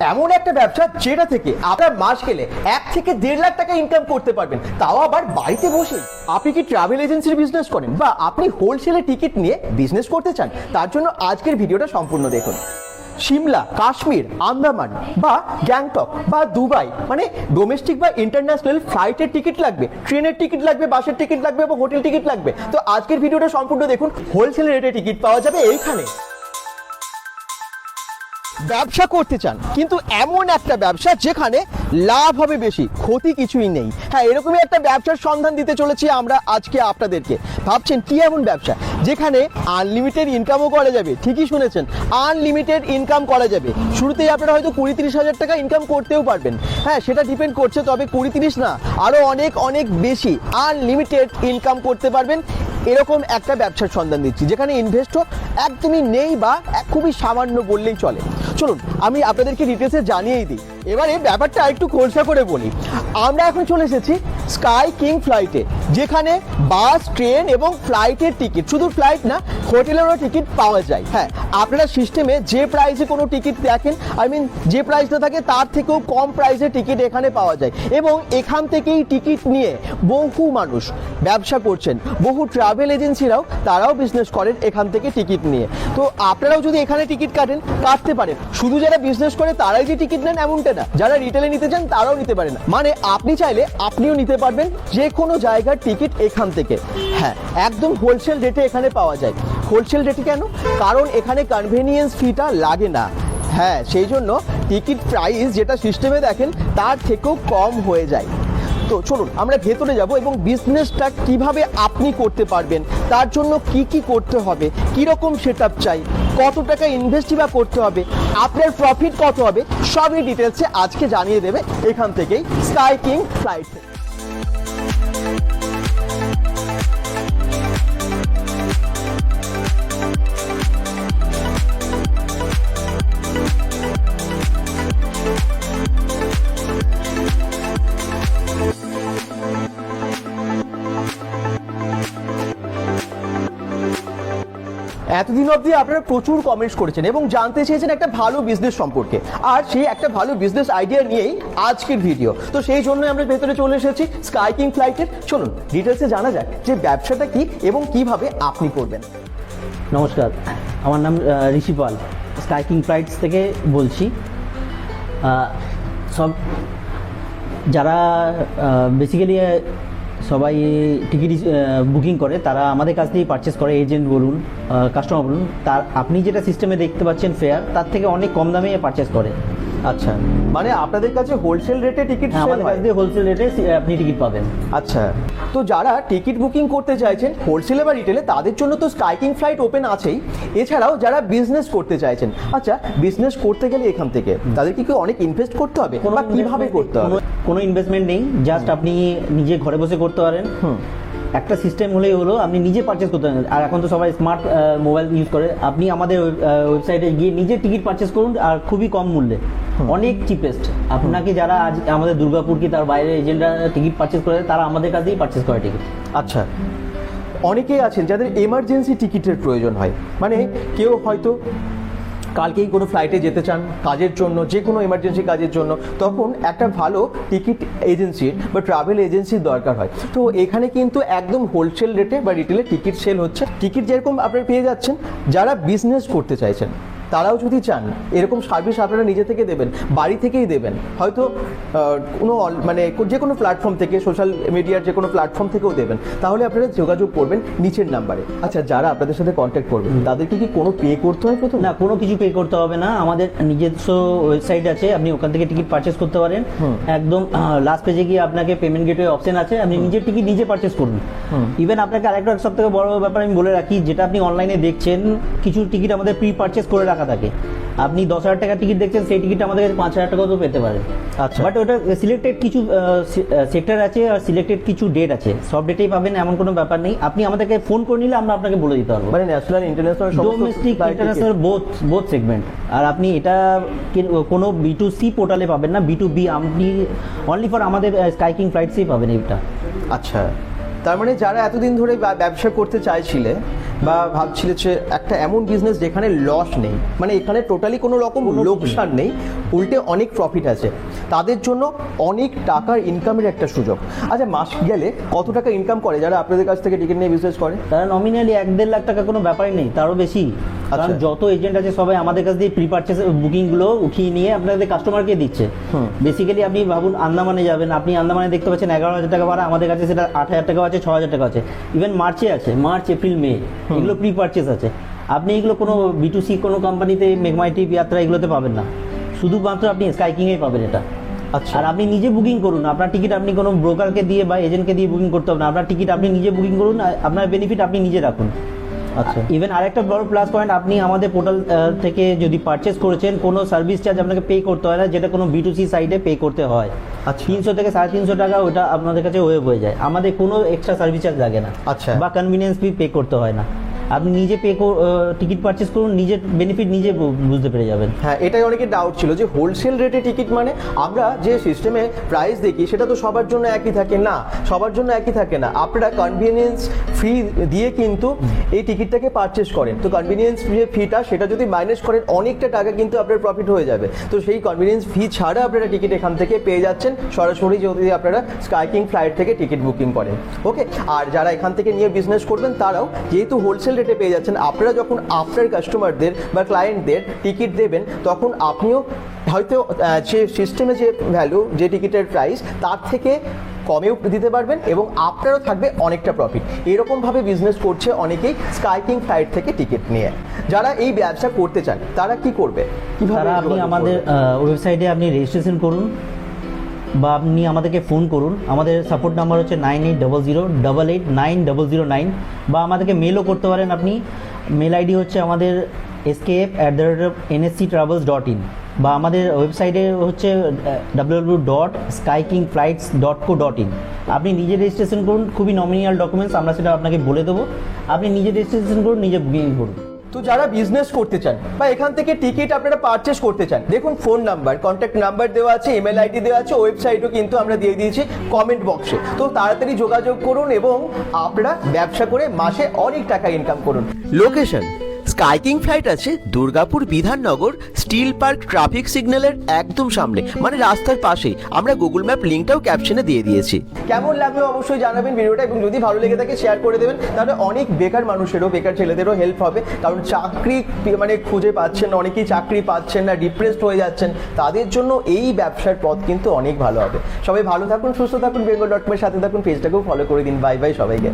এমন একটা ব্যবসা যেটা থেকে আপনার মাস গেলে এক থেকে দেড় লাখ টাকা ইনকাম করতে পারবেন। তাও আবার বাড়িতে বসে। আপনি কি ট্রাভেল এজেন্সির বিজনেস করেন বা আপনি হোলসেলে টিকিট নিয়ে বিজনেস করতে চান? তার জন্য আজকের ভিডিওটা সম্পূর্ণ দেখুন। সিমলা, কাশ্মীর, আন্দামান বা গ্যাংটক বা দুবাই মানে ডোমেস্টিক বা ইন্টারন্যাশনাল ফ্লাইটের টিকিট লাগবে ট্রেনের টিকিট লাগবে বাসের টিকিট লাগবে বা হোটেল টিকিট লাগবে। তো আজকের ভিডিওটা সম্পূর্ণ দেখুন। হোলসেল রেটে টিকিট পাওয়া যাবে এইখানে। ব্যবসা করতে চান, কিন্তু এমন একটা ব্যবসা যেখানে লাভ হবে বেশি, ক্ষতি কিছুই নেই। হ্যাঁ এরকমই একটা ব্যবসার সন্ধান দিতে চলেছি আমরা আজকে আপনাদেরকে। ভাবছেন কি এমন ব্যবসা? যেখানে আনলিমিটেড ইনকামও করা যাবে, ঠিকই শুনেছেন আনলিমিটেড ইনকাম করা যাবে। শুরুতেই আপনারা হয়তো কুড়ি তিরিশ হাজার টাকা ইনকাম করতেও পারবেন। হ্যাঁ সেটা ডিপেন্ড করছে, তবে কুড়ি তিরিশ না আরও অনেক অনেক বেশি আনলিমিটেড ইনকাম করতে পারবেন। এরকম একটা ব্যবসার সন্ধান দিচ্ছি, যেখানে ইনভেস্টও একদমই নেই বা খুবই সামান্য বললেই চলে। চলুন, আমি আপনাদেরকে ডিটেলসে জানিয়েই দিই। এবারে ব্যাপারটা একটু খোলসা করে বলি। আমরা এখন চলে এসেছি স্কাই কিং ফ্লাইটে যেখানে বাস, ট্রেন এবং ফ্লাইটের টিকিট, শুধু ফ্লাইট না, হোটেলেরও টিকিট পাওয়া যায়। হ্যাঁ আপনারা সিস্টেমে যে প্রাইসে কোনো টিকিট দেখেন আই মিন যে প্রাইসটা থাকে তার থেকেও কম প্রাইসে টিকিট এখানে পাওয়া যায়। এবং এখান থেকেই টিকিট নিয়ে বহু মানুষ ব্যবসা করছেন। বহু ট্রাভেল এজেন্সিরাও তারাও বিজনেস করেন এখান থেকে টিকিট নিয়ে। তো আপনারাও যদি এখানে টিকিট কাটেন, কাটতে পারেন। শুধু যারা বিজনেস করে, তারাই যে টিকিট নেন এমনটা না। যারা রিটেলে নিতে চান, তারাও নিতে পারেন। মানে আপনি চাইলে আপনিও নিতে পারবেন। যে কোনো জায়গার টিকিট এখান থেকে। হ্যাঁ একদম হোলসেল রেটে এখানে পাওয়া যায়। হোলসেল রেটে কেন? কারণ এখানে কনভেনিয়েন্স ফিটা লাগে না। হ্যাঁ সেই জন্য টিকিট প্রাইস যেটা সিস্টেমে দেখেন, তার থেকেও কম হয়ে যায়। তো চলুন, আমরা ভেতরে যাব এবং বিজনেসটা কীভাবে আপনি করতে পারবেন, তার জন্য কি কি করতে হবে কি রকম সেট চাই, কত টাকা ইনভেস্টই বা করতে হবে, আপনার প্রফিট কত হবে, সবই ডিটেলসে আজকে জানিয়ে দেবে এখান থেকেই স্কাই কিং ফ্লাইট এতদিন অবধি আপনারা প্রচুর কমেন্টস করেছেন এবং জানতে চেয়েছেন একটা ভালো বিজনেস সম্পর্কে। আর সেই একটা ভালো বিজনেস আইডিয়া নিয়েই আজকের ভিডিও তো সেই জন্য আমরা ভেতরে চলে এসেছি স্কাই কিং ফ্লাইটের চলুন ডিটেলসে জানা যাক যে ব্যবসাটা কি এবং কীভাবে আপনি করবেন। নমস্কার, আমার নাম ঋষি পাল। স্কাইকিং ফ্লাইটস থেকে বলছি। সব যারা বেসিক্যালি সবাই টিকিট বুকিং করে, তারা আমাদের কাছ থেকেই পারচেস করে এজেন্ট বলুন কাস্টমার বলুন। তার, আপনি যেটা সিস্টেমে দেখতে পাচ্ছেন ফেয়ার তার থেকে অনেক কম দামে পারচেস করে। আচ্ছা। মানে আপনাদের কাছে হোলসেল রেটে টিকিট আমাদের কাছ দিয়ে হোলসেল রেটে আপনি টিকিট পাবেন। আচ্ছা। তো যারা টিকিট বুকিং করতে চাইছেন হোলসেলে বা রিটেলে তাদের জন্য তো স্কাইকিং ফ্লাইট ওপেন আছেই। এছাড়াও যারা বিজনেস করতে চাইছেন আচ্ছা বিজনেস করতে গেলে এখান থেকে তাদেরকে কি অনেক ইনভেস্ট করতে হবে? বা কীভাবে করতে হবে? কোনো- ইনভেস্টমেন্ট নেই জাস্ট আপনি নিজে ঘরে বসে করতে পারেন। একটা সিস্টেম হলেই হলো আপনি নিজে পারচেস করতে পারেন। আর এখন তো সবাই স্মার্ট মোবাইল ইউজ করে। আপনি আমাদের ওয়েবসাইটে গিয়ে নিজে টিকিট পারচেস করুন আর খুবই কম মূল্যে। অনেক চিপেস্ট আপনাকে যারা আজ আমাদের দুর্গাপুর কি তার বাইরে এজেন্টরা টিকিট পারচেস করে তারা আমাদের কাছেই পারচেস করে টিকিট আচ্ছা। অনেকেই আছেন যাদের এমার্জেন্সি টিকিটের প্রয়োজন হয়। মানে কেউ হয়তো কালকেই কোনো ফ্লাইটে যেতে চান কাজের জন্য, যে কোনো এমার্জেন্সি কাজের জন্য, তখন একটা ভালো টিকিট এজেন্সির বা ট্রাভেল এজেন্সির দরকার হয়। তো এখানে কিন্তু একদম হোলসেল রেটে বা রিটেলে টিকিট সেল হচ্ছে। টিকিট যেরকম আপনারা পেয়ে যাচ্ছেন, যারা বিজনেস করতে চাইছেন তারাও যদি চান এরকম সার্ভিস আপনারা নিজে থেকে দেবেন বাড়ি থেকেই দেবেন হয়তো কোনো মানে যে কোনো প্ল্যাটফর্ম থেকে সোশ্যাল মিডিয়ার যে কোনো প্ল্যাটফর্ম থেকেও দেবেন তাহলে আপনারা যোগাযোগ করবেন নিচের নাম্বারে আচ্ছা যারা আপনাদের সাথে কন্ট্যাক্ট করবেন তাদেরকে কি কোনো পে করতে হয় প্রথম? না কোনো কিছু পে করতে হবে না আমাদের নিজস্ব ওয়েবসাইট আছে আপনি ওখান থেকে টিকিট পারচেস করতে পারেন। একদম লাস্ট পেজে গিয়ে আপনাকে পেমেন্ট গেটওয়ে অপশন আছে আপনি নিজের টিকিট নিজে পারচেস করুন। ইভেন আপনাকে আরেকটা সব থেকে বড় ব্যাপার আমি বলে রাখি যেটা আপনি অনলাইনে দেখছেন কিছু টিকিট আমাদের প্রি পারচেস করে রাখা থাকে। আপনি দশ হাজার টাকার টিকিট দেখছেন সেই টিকিট আমাদের কাছে পাঁচ হাজার টাকাও পেতে পারেন আচ্ছা। বাট ওটা সিলেক্টেড কিছু সেক্টর আছে আর সিলেক্টেড কিছু ডেট আছে। সব ডেটেই পাবেন এমন কোনো ব্যাপার নেই। আপনি আমাদেরকে ফোন করে নিলে আমরা আপনাকে বলে দিতে পারব। মানে national international domestic international both both segment আর আপনি এটা কোনো বি টু সি পোর্টালে পাবেন না। বি টু বি আপনি অনলি ফর আমাদের স্কাইকিং ফ্লাইটসেই পাবেন এটা আচ্ছা। তার মানে যারা এতদিন ধরে ব্যবসা করতে চাইছিলে বা ভাবছিলে যে একটা এমন বিজনেস যেখানে লস নেই। মানে এখানে টোটালি কোনো রকম লোকসান নেই উল্টে অনেক প্রফিট আছে। তাদের জন্য অনেক টাকার ইনকামের একটা সুযোগ। আচ্ছা মাস গেলে কত টাকা ইনকাম করে যারা আপনাদের কাছ থেকে টিকিট নিয়ে বিজনেস করে? তারা নমিনালি এক দেড় লাখ টাকা কোনো ব্যাপারই নেই তারও বেশি। কারণ আচ্ছা। যত এজেন্ট আছে সবাই আমাদের কাছ দিয়ে প্রি পারচেস বুকিংগুলো উঠিয়ে নিয়ে আপনাদের কাস্টমারকে দিচ্ছে। বেসিক্যালি আপনি ভাবুন আন্দামানে যাবেন আপনি আন্দামানে দেখতে পাচ্ছেন এগারো হাজার টাকা ভাড়া আমাদের কাছে সেটা আট হাজার টাকা আছে ছ হাজার টাকা আছে। ইভেন মার্চে আছে মার্চ এপ্রিল মে এগুলো প্রি পারচেস আছে। আপনি এগুলো কোনো বিটুসি কোনো কোম্পানিতে মেঘমাই টিপ যাত্রা এগুলোতে পাবেন না। শুধুমাত্র আপনি স্কাইকিংয়ে পাবেন এটা। আচ্ছা। আর আপনি নিজে বুকিং করুন আপনার টিকিট আপনি কোনো ব্রোকারকে দিয়ে বা এজেন্টকে দিয়ে বুকিং করতে হবে না। আপনার টিকিট আপনি নিজে বুকিং করুন আপনার বেনিফিট আপনি নিজে রাখুন। ইভেন আরেকটা বড় প্লাস পয়েন্ট আপনি আমাদের পোর্টাল থেকে যদি পারচেস করেছেন কোনো সার্ভিস চার্জ আপনাকে পে করতে হয় না যেটা কোনো বিটুসি সাইডে পে করতে হয়। আচ্ছা। তিনশো থেকে সাড়ে তিনশো টাকা ওটা আপনাদের কাছে ওয়েব হয়ে যায়। আমাদের কোনো এক্সট্রা সার্ভিস চার্জ লাগে না। আচ্ছা। বা কনভিনিয়েন্স ফি পে করতে হয় না। আপনি নিজে পে টিকিট পারচেস করুন নিজের বেনিফিট নিজে বুঝতে পেরে যাবেন। হ্যাঁ এটাই অনেকের ডাউট ছিল যে হোলসেল রেটে টিকিট মানে আমরা যে সিস্টেমে প্রাইস দেখি, সেটা তো সবার জন্য একই থাকে। না, সবার জন্য একই থাকে না। আপনারা কনভিনিয়েন্স ফি দিয়ে কিন্তু এই টিকিটটাকে পারচেস করেন। তো কনভিনিয়েন্স যে ফিটা সেটা যদি মাইনাস করেন, অনেকটা টাকা কিন্তু আপনার প্রফিট হয়ে যাবে। তো সেই কনভিনিয়েন্স ফি ছাড়া আপনারা টিকিট এখান থেকে পেয়ে যাচ্ছেন। সরাসরি যদি আপনারা স্কাইকিং ফ্লাইট থেকে টিকিট বুকিং করেন। ওকে আর যারা এখান থেকে নিয়ে বিজনেস করবেন, তারাও যেহেতু হোলসেল রেটে পেয়ে যাচ্ছেন। আপনারা যখন আপনার কাস্টমারদের বা ক্লায়েন্টদের টিকিট দেবেন তখন আপনিও হয়তো যে সিস্টেমে যে ভ্যালু যে টিকিটের প্রাইস তার থেকে কমেও দিতে পারবেন এবং আপনারও থাকবে অনেকটা প্রফিট এরকমভাবে বিজনেস করছে অনেকেই স্কাইকিং ফ্লাইট থেকে টিকিট নিয়ে। যারা এই ব্যবসা করতে চান তারা কি করবে? কীভাবে আপনি আমাদের ওয়েবসাইটে আপনি রেজিস্ট্রেশন করুন। বা আপনি আমাদেরকে ফোন করুন। আমাদের সাপোর্ট নাম্বার হচ্ছে nine eight double zero double eight nine double zero nine বা আমাদেরকে মেলও করতে পারেন আপনি। মেল আইডি হচ্ছে আমাদের SKF at the rate of NSC travels dot in বা আমাদের ওয়েবসাইটে হচ্ছে W W dot SkyKing flights dot co dot in আপনি নিজে রেজিস্ট্রেশন করুন, খুবই নমিনিয়াল ডকুমেন্টস আমরা সেটা আপনাকে বলে দেবো। আপনি নিজে রেজিস্ট্রেশন করুন, নিজে বুকিং করুন। তো যারা বিজনেস করতে চান বা এখান থেকে টিকিট আপনারা পারচেস করতে চান, দেখুন ফোন নাম্বার কন্ট্যাক্ট নাম্বার দেওয়া আছে ইমেল আইডি দেওয়া আছে ওয়েবসাইটও কিন্তু আমরা দিয়ে দিয়েছি কমেন্ট বক্সে তো তাড়াতাড়ি যোগাযোগ করুন এবং আপনারা ব্যবসা করে মাসে অনেক টাকা ইনকাম করুন। লোকেশন স্কাইকিং ফ্লাইট আছে Durgapur Bidhannagar, steel park traffic সিগন্যালের একদম সামনে মানে রাস্তার পাশেই। আমরা গুগল ম্যাপ লিঙ্কটাও ক্যাপশনে দিয়ে দিয়েছি। কেমন লাগল অবশ্যই জানাবেন ভিডিওটা এবং যদি ভালো লেগে থাকে শেয়ার করে দেবেন, তাহলে অনেক বেকার মানুষেরও, বেকার ছেলেদেরও হেল্প হবে। কারণ চাকরি মানে খুঁজে পাচ্ছেন না অনেকেই চাকরি পাচ্ছেন না ডিপ্রেসড হয়ে যাচ্ছেন, তাদের জন্য এই ব্যবসার পথ কিন্তু অনেক ভালো হবে। সবাই ভালো থাকুন, সুস্থ থাকুন বেঙ্গল ডট কমের সাথে থাকুন পেজটাকেও ফলো করে দিন। বাই বাই সবাইকে।